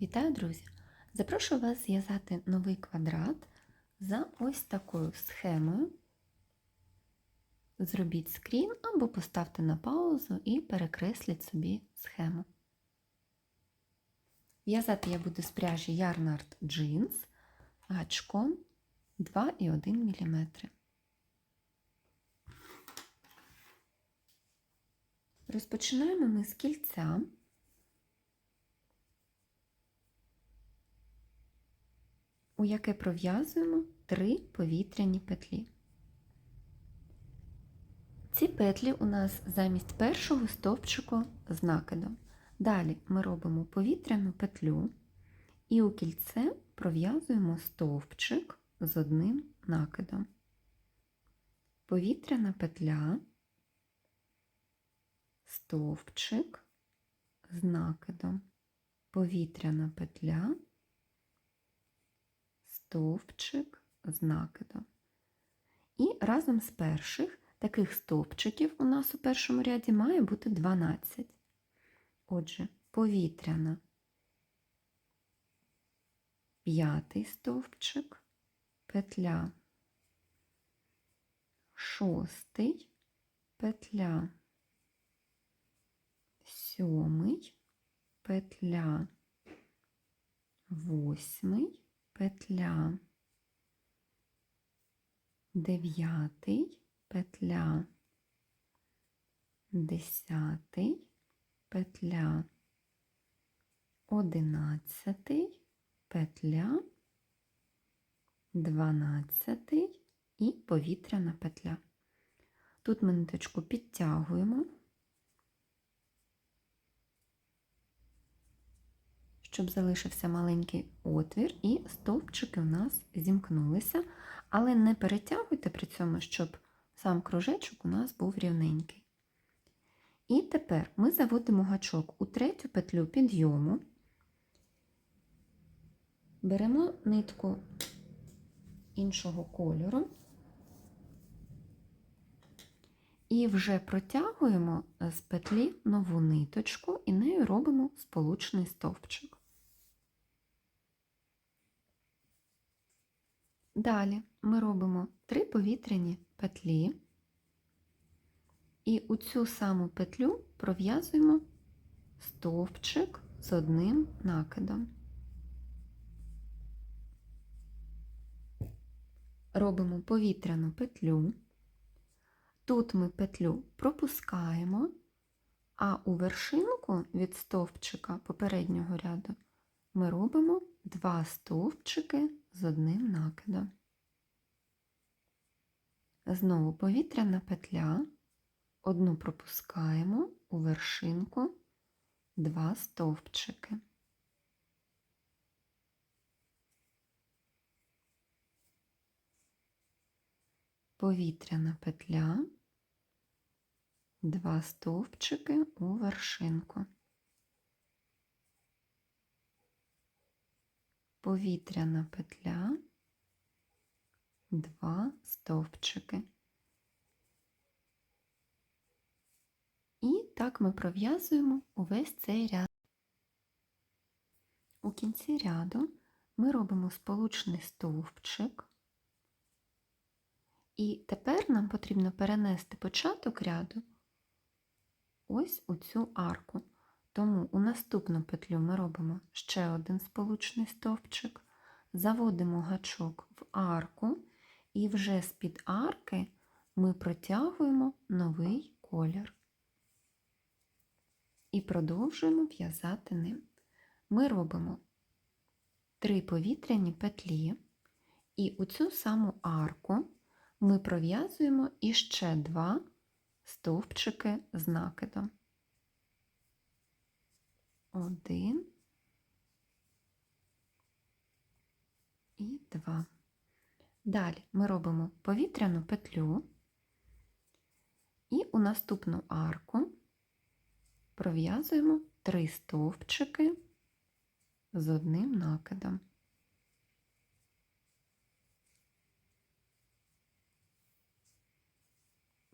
Вітаю, друзі! Запрошую вас зв'язати новий квадрат за ось такою схемою. Зробіть скрін або поставте на паузу і перекресліть собі схему. В'язати я буду з пряжі Ярнард Джинс гачком 2,1 мм. Розпочинаємо ми з кільця. у яке пров'язуємо три повітряні петлі. Ці петлі у нас замість першого стовпчику з накидом. Далі ми робимо повітряну петлю і у кільце пров'язуємо стовпчик з одним накидом. Повітряна петля, стовпчик з накидом, повітряна петля стовпчик з накидом. І разом з перших таких стовпчиків у нас у першому ряді має бути 12. Отже, повітряна. П'ятий стовпчик, петля, шостий. Петля, сьомий. Петля, восьмий петля, дев'ятий, петля, десятий, петля, одинадцятий, петля, дванадцятий. І повітряна петля. Тут ми ниточку підтягуємо. щоб залишився маленький отвір, і стовпчики у нас зімкнулися, але не перетягуйте при цьому, щоб сам кружечок у нас був рівненький. І тепер ми заводимо гачок у третю петлю підйому, беремо нитку іншого кольору. І вже протягуємо з петлі нову ниточку і нею робимо сполучний стовпчик. Далі ми робимо три повітряні петлі і у цю саму петлю пров'язуємо стовпчик з одним накидом. Робимо повітряну петлю. Тут ми петлю пропускаємо, а у вершинку від стовпчика попереднього ряду ми робимо два стовпчики з одним накидом. Знову повітряна петля, одну пропускаємо у вершинку два стовпчики. Повітряна петля, два стовпчики у вершинку. повітряна петля, два стовпчики. І так ми пров'язуємо увесь цей ряд. У кінці ряду ми робимо сполучний стовпчик. І тепер нам потрібно перенести початок ряду ось у цю арку. Тому у наступну петлю ми робимо ще один сполучний стовпчик, заводимо гачок в арку, і вже з-під арки ми протягуємо новий колір і продовжуємо в'язати ним. Ми робимо три повітряні петлі, і у цю саму арку ми пров'язуємо іще два стовпчики з накидом один і два. Далі ми робимо повітряну петлю і у наступну арку пров'язуємо три стовпчики з одним накидом.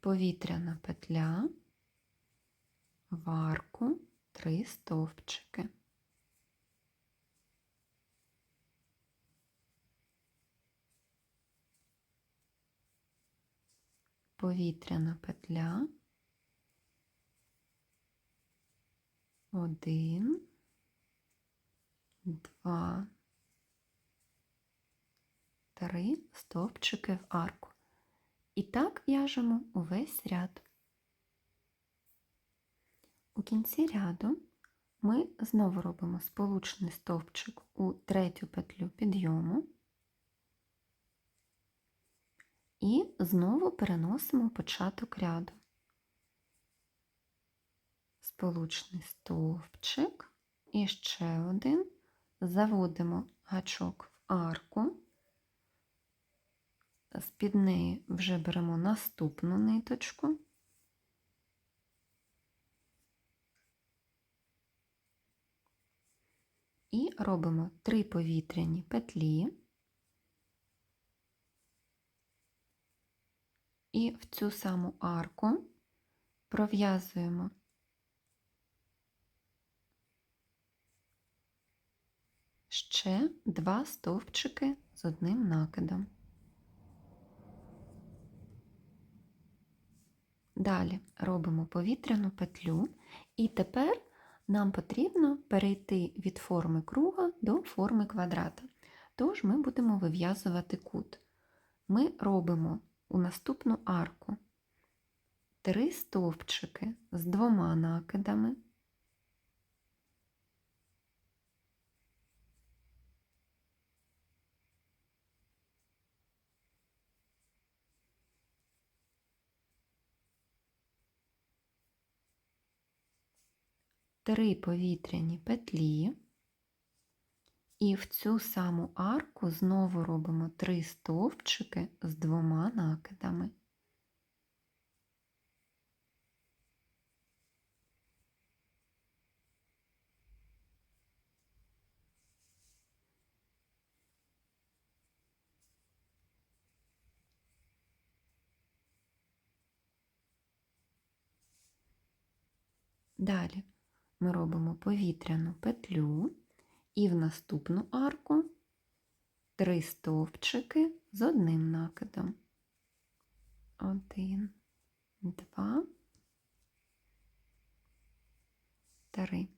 Повітряна петля, в арку. Три стовпчики. Повітряна петля. Один, два, три стовпчики в арку. І так в'яжемо увесь ряд. У кінці ряду ми знову робимо сполучний стовпчик у третю петлю підйому і знову переносимо початок ряду. Сполучний стовпчик і ще один, заводимо гачок в арку, з-під неї вже беремо наступну ниточку. І робимо три повітряні петлі. І в цю саму арку пров'язуємо ще два стовпчики з одним накидом. Далі робимо повітряну петлю, і тепер нам потрібно перейти від форми круга до форми квадрата. Тож ми будемо вив'язувати кут. Ми робимо у наступну арку три стовпчики з двома накидами. Три повітряні петлі, і в цю саму арку знову робимо три стовпчики з двома накидами. Далі ми робимо повітряну петлю і в наступну арку три стовпчики з одним накидом. Один, два, три.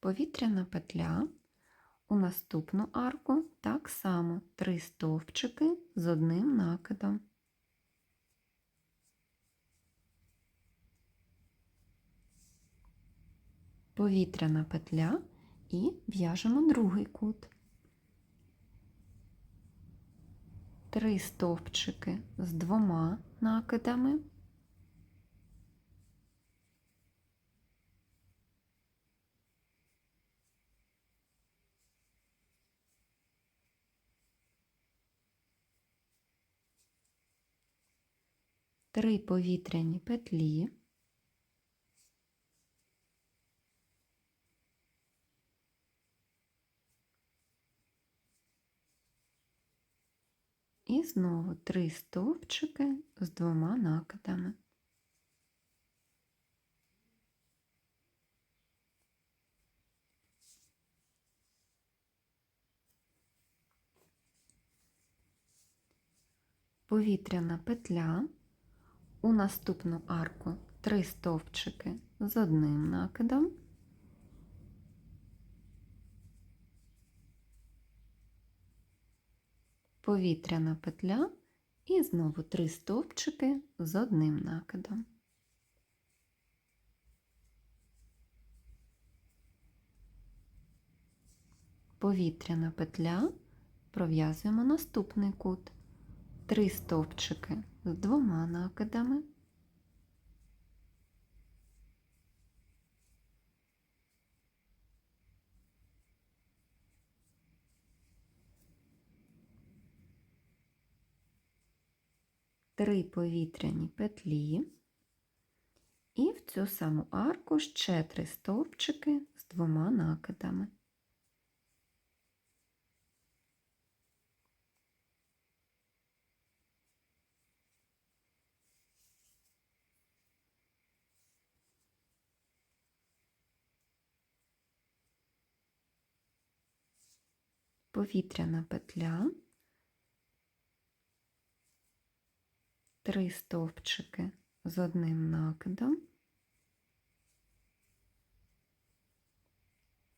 Повітряна петля. У наступну арку так само три стовпчики з одним накидом. Повітряна петля і в'яжемо другий кут. Три стовпчики з двома накидами. Три повітряні петлі. І знову три стовпчики з двома накидами. Повітряна петля. У наступну арку три стовпчики з одним накидом. Повітряна петля і знову три стовпчики з одним накидом. Повітряна петля, пров'язуємо наступний кут, три стовпчики з двома накидами. Три повітряні петлі і в цю саму арку ще три стовпчики з двома накидами. Повітряна петля три стовпчики з одним накидом,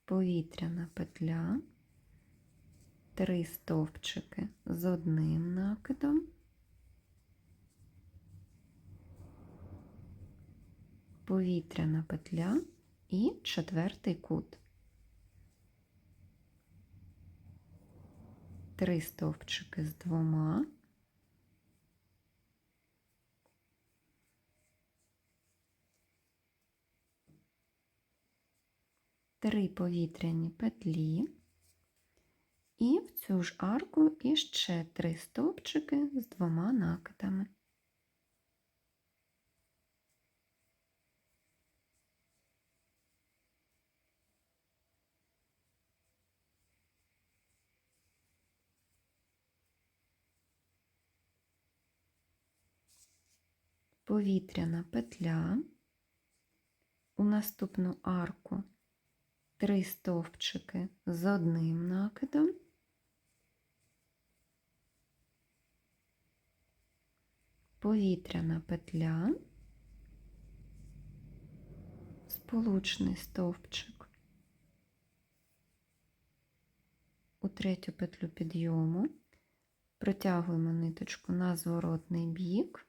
повітряна петля, три стовпчики з одним накидом, повітряна петля і четвертий кут. Три стовпчики з двома, три повітряні петлі, і в цю ж арку іще три стовпчики з двома накидами. повітряна петля, у наступну арку три стовпчики з одним накидом, повітряна петля, сполучний стовпчик, у третю петлю підйому, протягуємо ниточку на зворотний бік.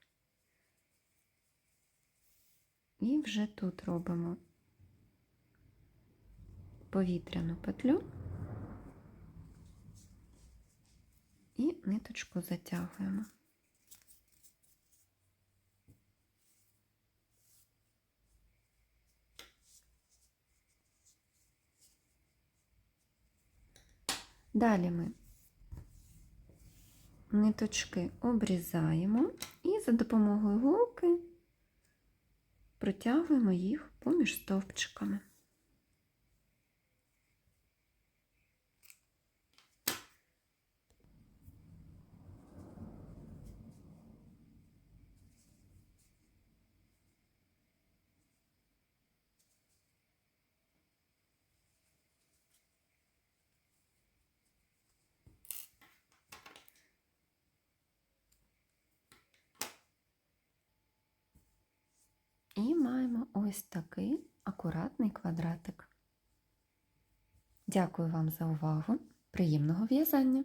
І вже тут робимо повітряну петлю і ниточку затягуємо. Далі ми ниточки обрізаємо і за допомогою голки протягуємо їх поміж стовпчиками. І маємо ось такий акуратний квадратик. Дякую вам за увагу. Приємного в'язання!